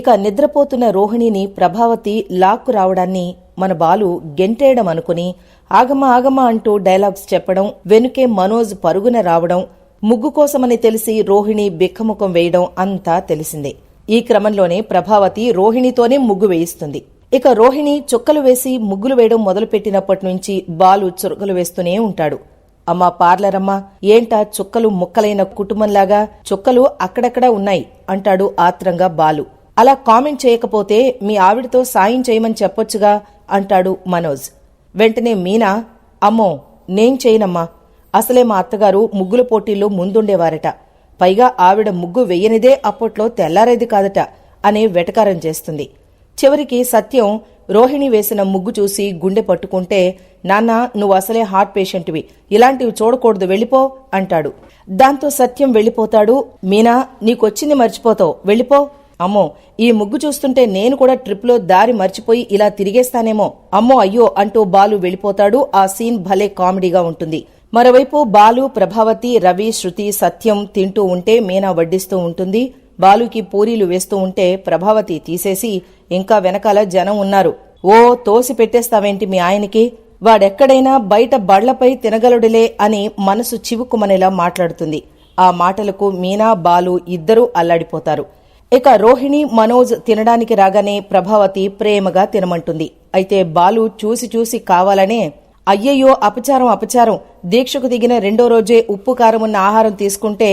ఇక నిద్రపోతున్న రోహిణిని ప్రభావతి లాక్కు రావడాన్ని మన బాలు గెంటేయడం అనుకుని ఆగమ ఆగమ అంటూ డైలాగ్స్ చెప్పడం వెనుకే మనోజ్ పరుగున రావడం ముగ్గు కోసమని తెలిసి రోహిణి బిక్కముఖం వేయడం అంతా తెలిసిందే. ఈ క్రమంలోనే ప్రభావతి రోహిణితోనే ముగ్గు వేయిస్తుంది. ఇక రోహిణి చుక్కలు వేసి ముగ్గులు వేయడం మొదలుపెట్టినప్పటి నుంచి బాలు చురకలు వేస్తూనే ఉంటాడు. అమ్మా పార్లరమ్మా ఏంటా చుక్కలు ముక్కలైన కుటుంబంలాగా? చుక్కలు అక్కడక్కడా ఉన్నాయి అంటాడు ఆత్రంగా బాలు. అలా కామెంట్ చేయకపోతే మీ ఆవిడతో సాయం చేయమని చెప్పొచ్చుగా అంటాడు మనోజ్. వెంటనే మీనా అమ్మో నేం చేయనమ్మా. అసలే మా అత్తగారు ముగ్గుల పోటీల్లో ముందుండేవారట. పైగా ఆవిడ ముగ్గు వెయ్యనిదే అప్పట్లో తెల్లారేది కాదట అనే వెటకారం చేస్తుంది. చివరికి సత్యం రోహిణి వేసిన ముగ్గు చూసి గుండె పట్టుకుంటే నాన్న నువ్వు అసలే హార్ట్ పేషెంట్వి. ఇలాంటివి చూడకూడదు వెళ్ళిపో అంటాడు. దాంతో సత్యం వెళ్ళిపోతాడు. మీనా నీకొచ్చింది మర్చిపోతావు. వెళ్ళిపో అమ్మో ఈ ముగ్గు చూస్తుంటే నేను కూడా ట్రిప్లో దారి మర్చిపోయి ఇలా తిరిగేస్తానేమో. అమ్మో అయ్యో అంటూ బాలు వెళ్ళిపోతాడు. ఆ సీన్ భలే కామెడీగా ఉంటుంది. మరోవైపు బాలు ప్రభావతి రవి శృతి సత్యం తింటూ ఉంటే మీనా వడ్డిస్తూ ఉంటుంది. బాలుకి పూరీలు వేస్తూ ఉంటే ప్రభావతి తీసేసి ఇంకా వెనకాల జనం ఉన్నారు. ఓ తోసి పెట్టేస్తావేంటి మీ ఆయనకి? వాడెక్కడైనా బయట బళ్ళపై తినగలడులే అని మనసు చివుక్కుమనేలా మాట్లాడుతుంది. ఆ మాటలకు మీనా బాలు ఇద్దరూ అల్లాడిపోతారు. ఇక రోహిణి మనోజ్ తినడానికి రాగానే ప్రభావతి ప్రేమగా తినమంటుంది. అయితే బాలు చూసి చూసి కావాలనే అయ్యయ్యో అపచారం అపచారం దీక్షకు దిగిన రెండో రోజే ఉప్పు కారం ఉన్న ఆహారం తీసుకుంటే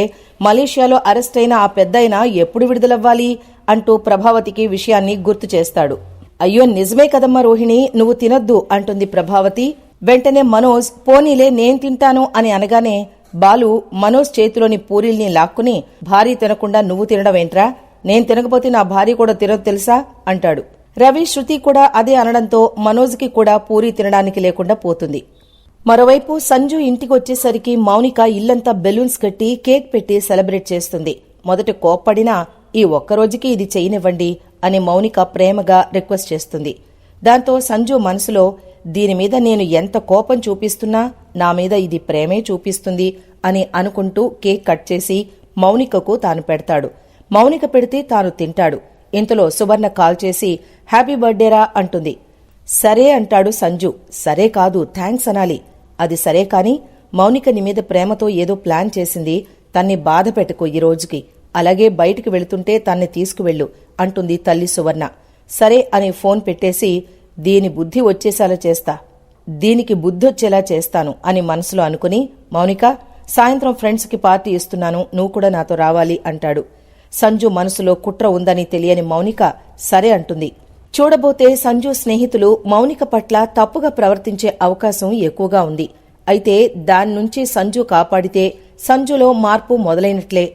మలేషియాలో అరెస్ట్ అయిన ఆ పెద్దయిన ఎప్పుడు విడుదలవ్వాలి అంటూ ప్రభావతికి విషయాన్ని గుర్తు చేస్తాడు. అయ్యో నిజమే కదమ్మా రోహిణి నువ్వు తినొద్దు అంటుంది ప్రభావతి. వెంటనే మనోజ్ పోనీలే నేను తింటాను అని అనగానే బాలు మనోజ్ చేతిలోని పూరీల్ని లాక్కుని భారీ తినకుండా నువ్వు తినడం ఏంట్రా నేను తినకపోతే నా భార్య కూడా తినదు తెలుసా? అంటాడు. రవి శృతి కూడా అదే అనడంతో మనోజ్కి కూడా పూరి తినడానికి లేకుండా పోతుంది. మరోవైపు సంజు ఇంటికి వచ్చేసరికి మౌనిక ఇల్లంతా బెలూన్స్ కట్టి కేక్ పెట్టి సెలబ్రేట్ చేస్తుంది. మొదట కోప్పడినా ఈ ఒక్కరోజుకి ఇది చేయనివ్వండి అని మౌనిక ప్రేమగా రిక్వెస్ట్ చేస్తుంది. దాంతో సంజు మనసులో దీని మీద నేను ఎంత కోపం చూపిస్తున్నా నా మీద ఇది ప్రేమే చూపిస్తుంది అని అనుకుంటూ కేక్ కట్ చేసి మౌనికకు తాను పెడతాడు. మౌనిక పెడితే తాను తింటాడు. ఇంతలో సువర్ణ కాల్ చేసి హ్యాపీ బర్త్డేరా అంటుంది. సరే అంటాడు సంజు. సరే కాదు థ్యాంక్స్ అనాలి. అది సరే కాని మౌనిక మీద ప్రేమతో ఏదో ప్లాన్ చేసింది. తన్ని బాధ పెట్టుకో ఈ రోజుకి. అలాగే బయటికి వెళుతుంటే తన్ని తీసుకువెళ్ళు అంటుంది తల్లి సువర్ణ. సరే అని ఫోన్ పెట్టేసి దీని బుద్ధి వచ్చేసేలా చేస్తా. దీనికి బుద్ధొచ్చేలా చేస్తాను అని మనసులో అనుకుని మౌనిక సాయంత్రం ఫ్రెండ్స్కి పార్టీ ఇస్తున్నాను. నువ్వు కూడా నాతో రావాలి అంటాడు. సంజు మనసులో కుట్ర ఉందని తెలియని మౌనిక సరే అంటుంది. చూడబోతే సంజు స్నేహితులు మౌనిక పట్ల తప్పుగా ప్రవర్తించే అవకాశం ఎక్కువగా ఉంది. అయితే దాని నుంచి సంజు కాపాడితే సంజులో మార్పు మొదలైనట్లే.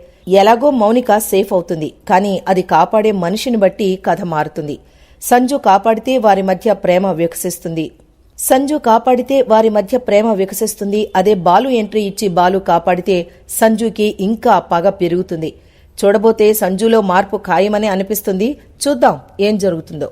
ఎలాగో మౌనిక సేఫ్ అవుతుంది. కానీ అది కాపాడే మనిషిని బట్టి కథ మారుతుంది. సంజు కాపాడితే వారి మధ్య ప్రేమ వికసిస్తుంది. సంజు కాపాడితే వారి మధ్య ప్రేమ వికసిస్తుంది. అదే బాలు ఎంట్రీ ఇచ్చి బాలు కాపాడితే సంజుకి ఇంకా పగ పెరుగుతుంది. చూడబోతే సంజులో మార్పు ఖాయమని అనిపిస్తుంది. చూద్దాం ఏం జరుగుతుందో.